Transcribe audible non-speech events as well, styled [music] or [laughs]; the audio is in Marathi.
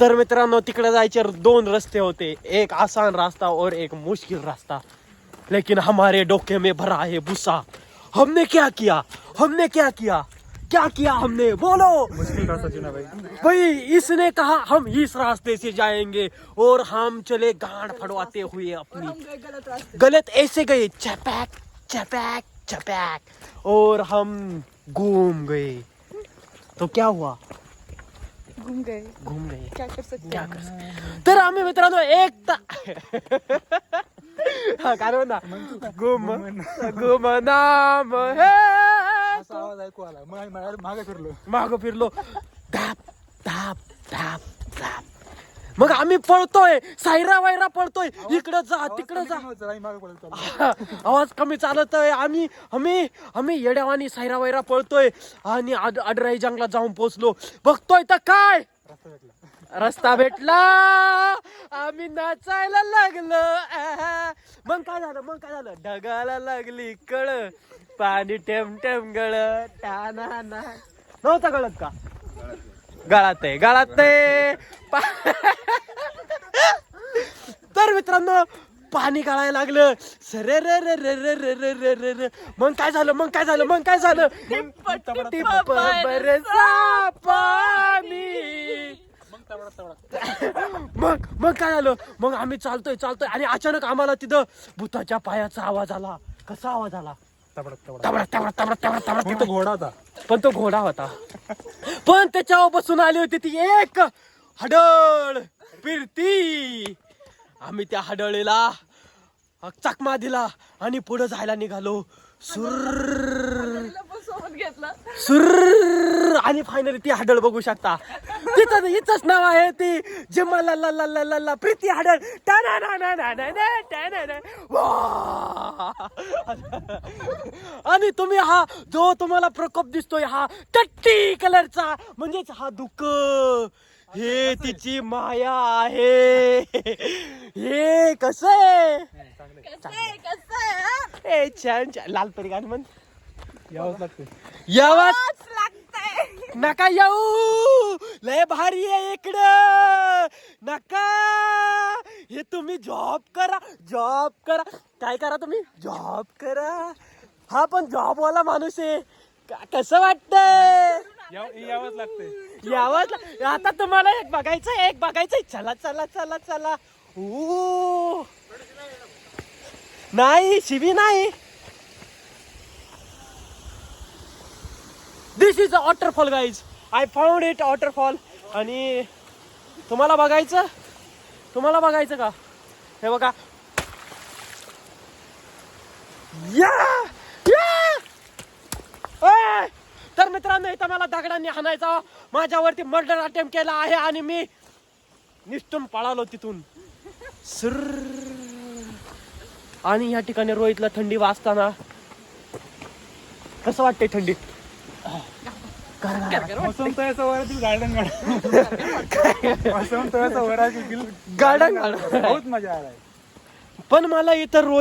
तर मित्रांनो तिकडे जायचे दोन रस्ते होते. एक आसान रास्ता और एक मुश्किल रास्ता. लेकिन हमारे डोके में भरा है भूसा। हमने क्या किया? हमने क्या किया? क्या किया हमने? बोलो। मुश्किल रास्ता चुना भाई। भाई इसने कहा हम इस रास्ते से जाएँगे और हम चले गांड फड़वाते हुए अपनी गलत गलत ऐसे गए चपैक चपैक चपैक और हम घूम गए। तो क्या हुआ? घूम गए घूम गए क्या कर सकते क्या हैं कर सकते? तर आम्ही मित्रांनो एक ता [laughs] हा, काय म्हणा गुम गुम नाम हे. असा आवाज ऐकू आला. मग आम्ही मागे- मागे फिरलो. माग फिरलो. धाप धाप धाप धाप मग आम्ही पळतोय. सायरा वायरा पळतोय. इकडं जा तिकडं जा. आवाज कमी चालत आहे आम्ही आम्ही आम्ही येड्यावानी सायरा वायरा पळतोय. आणि आड अडराई जंगलात जाऊन पोहोचलो. बघतोय तर काय? रस्ता भेटला. आम्ही नाचायला लागलो. मग काय झालं? मग काय झालं? ढगाला लागली कळ. पाणी टेम टेम गळ. टाना ना नव्हतं गळत का? गळात आहे गळात आहे. पा- तर मित्रांनो पाणी गळायला लागलं. सरे रे रे रे रे रे रे रे रे रे. मग काय झालं मग काय झालं मग काय झालं? बरसा पाणी. मग मग काय झालं? मग आम्ही चालतोय चालतोय. आणि अचानक आम्हाला तिथं भूताच्या पायाचा आवाज आला. कसा आवाज आला? तबडा तबडा तबडा तबडा तबडा तबडा तबडा मग तो घोडा होता. पण तो घोडा होता. पण त्याच्यावर बसून आली होती ती एक हडळ फिरती. आम्ही त्या हडळीला चकमा दिला आणि पुढे जायला निघालो. सुर सुर आणि फायनली ती हडळ बघू शकता. तिथं हिचंच नाव आहे ती. जिम्मा ला ला ला ला ला. ला प्रीती हडळ टाना ना ना ना ना ना टाना ना. वा. आणि तुम्ही हा जो तुम्हाला प्रकोप दिसतोय हा टट्टी कलरचा. म्हणजेच हा दुःख. हे तिची माया आहे. हे कसं आहे? कसं आहे कसं आहे हा? ए छान छान. लाल परी गाणं म्हण. यावंच लागते यावाच नका येऊ. लय भारी आहे इकडं. नका. हे तुम्ही जॉब करा जॉब करा. काय करा तुम्ही? जॉब करा. हा पण जॉब वाला माणूस आहे. कसं वाटतंय? याव- यावंच लागते यावंच आता तुम्हाला एक बघायचं एक बघायचं चला चला चला चला. ओ नाही शिवी नाही. This is a waterfall guys I found it waterfall आणि तुम्हाला बघायचं? तुम्हाला बघायचं का? हे बघा. या या तर मित्रांनो इथं मला दगडांनी हाणायचा. माझ्यावरती मर्डर अटेम्प्ट केला आहे आणि मी निष्ठून पळालो तिथून. सर आणि या ठिकाणी रोहितला थंडी वाजताना कसं वाटतंय थंडी? मौसम तयाचा वरातील गार्डन गार्डन मौसम तयाचा वरातील गार्डन गार्डन बहुत मजा आलाय पण मला इथं रोहित